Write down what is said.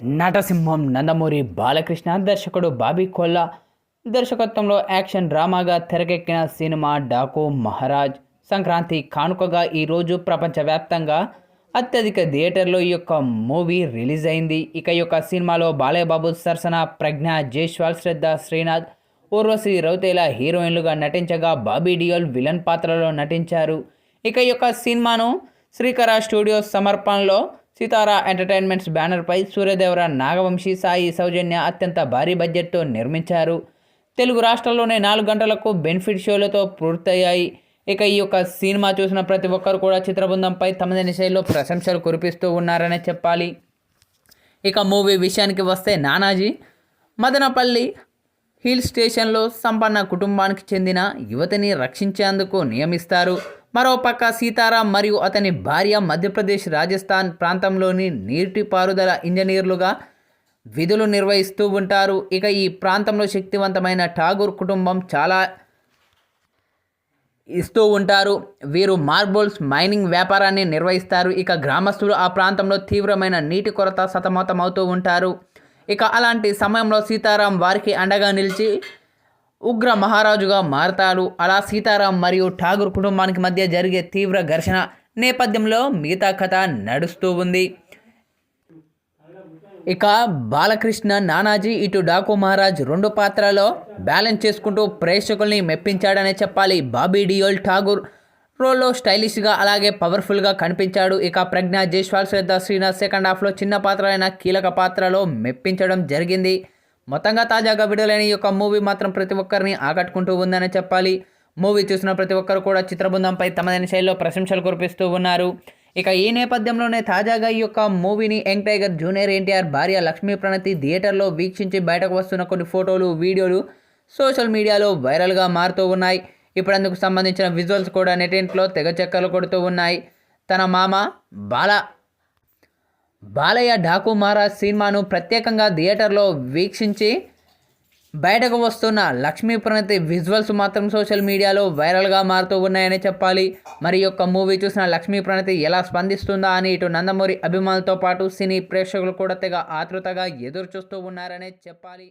నటసింహం నందమూరి బాలకృష్ణ దర్శకుడు బాబీ కొల్లా దర్శకత్వంలో యాక్షన్ డ్రామాగా తెరకెక్కిన సినిమా డాకు మహారాజ్. సంక్రాంతి కానుకగా ఈరోజు ప్రపంచవ్యాప్తంగా అత్యధిక థియేటర్లో ఈ యొక్క మూవీ రిలీజ్ అయింది. ఇక ఈ యొక్క సినిమాలో బాలయ్యబాబు సరసన ప్రజ్ఞ జైస్వాల్ శ్రద్ధ శ్రీనాథ్ ఊర్వశి రౌతేల హీరోయిన్లుగా నటించగా బాబీ డియోల్ విలన్ పాత్రలో నటించారు. ఇక ఈ యొక్క సినిమాను శ్రీకర స్టూడియోస్ సమర్పణలో సితారా ఎంటర్టైన్మెంట్స్ బ్యానర్పై సూర్యదేవర నాగవంశీ సాయి సౌజన్య అత్యంత భారీ బడ్జెట్తో నిర్మించారు. తెలుగు రాష్ట్రాల్లోనే నాలుగు గంటలకు బెనిఫిట్ షోలతో పూర్తయ్యాయి. ఇక ఈ యొక్క సినిమా చూసిన ప్రతి ఒక్కరు కూడా చిత్రబృందంపై తమదైన శైలిలో ప్రశంసలు కురిపిస్తూ ఉన్నారనే చెప్పాలి. ఇక మూవీ విషయానికి వస్తే నానాజీ మదనపల్లి హిల్ స్టేషన్లో సంపన్న కుటుంబానికి చెందిన యువతిని రక్షించేందుకు నియమిస్తారు. మరోపక్క సీతారాం మరియు అతని భార్య మధ్యప్రదేశ్ రాజస్థాన్ ప్రాంతంలోని నీటిపారుదల ఇంజనీర్లుగా విధులు నిర్వహిస్తూ ఉంటారు. ఇక ఈ ప్రాంతంలో శక్తివంతమైన ఠాగూర్ కుటుంబం చాలా ఇస్తూ ఉంటారు. వీరు మార్బుల్స్ మైనింగ్ వ్యాపారాన్ని నిర్వహిస్తారు. ఇక గ్రామస్తులు ఆ ప్రాంతంలో తీవ్రమైన నీటి కొరత సతమతమవుతూ ఉంటారు. ఇక అలాంటి సమయంలో సీతారాం వారికి అండగా నిలిచి ఉగ్ర మహారాజుగా మారతాడు. అలా సీతారాం మరియు ఠాగూర్ కుటుంబానికి మధ్య జరిగే తీవ్ర ఘర్షణ నేపథ్యంలో మిగతా కథ నడుస్తూ ఉంది. ఇక బాలకృష్ణ నానాజీ ఇటు డాకు మహారాజ్ రెండు పాత్రలో బ్యాలెన్స్ చేసుకుంటూ ప్రేక్షకుల్ని మెప్పించాడనే చెప్పాలి బాబీ డియోల్ ఠాగూర్. రోల్లో స్టైలిష్గా అలాగే పవర్ఫుల్గా కనిపించాడు. ఇక ప్రజ్ఞ జైస్వాల్ శ్రద్ధ శ్రీనాథ్ సెకండ్ హాఫ్లో చిన్న పాత్రలైన కీలక పాత్రలో మెప్పించడం జరిగింది. మొత్తంగా తాజాగా విడుదలైన ఈ యొక్క మూవీ మాత్రం ప్రతి ఒక్కరిని ఆకట్టుకుంటూ ఉందని చెప్పాలి. మూవీ చూసిన ప్రతి ఒక్కరు కూడా చిత్రబృందంపై తమదైన శైలిలో ప్రశంసలు కురిపిస్తూ ఉన్నారు. ఇక ఈ నేపథ్యంలోనే తాజాగా ఈ యొక్క మూవీని యంగ్ టైగర్ జూనియర్ ఎన్టీఆర్ భార్య లక్ష్మీ ప్రణతి థియేటర్లో వీక్షించి బయటకు వస్తున్న కొన్ని ఫోటోలు వీడియోలు సోషల్ మీడియాలో వైరల్గా మారుతూ ఉన్నాయి. ఇప్పుడు అందుకు సంబంధించిన విజువల్స్ కూడా నెటింట్లో తెగ చెక్కలు కొడుతూ ఉన్నాయి. తన మామ బాల బాలయ్య డాకు మహారాజ్ సినిమాను ప్రత్యేకంగా థియేటర్లో వీక్షించి బయటకు వస్తున్న లక్ష్మీ ప్రణతి విజువల్స్ మాత్రం సోషల్ మీడియాలో వైరల్గా మారుతూ ఉన్నాయని చెప్పాలి. మరి యొక్క మూవీ చూసిన లక్ష్మీ ప్రణతి ఎలా స్పందిస్తుందా అని ఇటు నందమూరి అభిమానులతో పాటు సినీ ప్రేక్షకులు కూడా తెగ ఆతృతగా ఎదురు చూస్తూ ఉన్నారనే చెప్పాలి.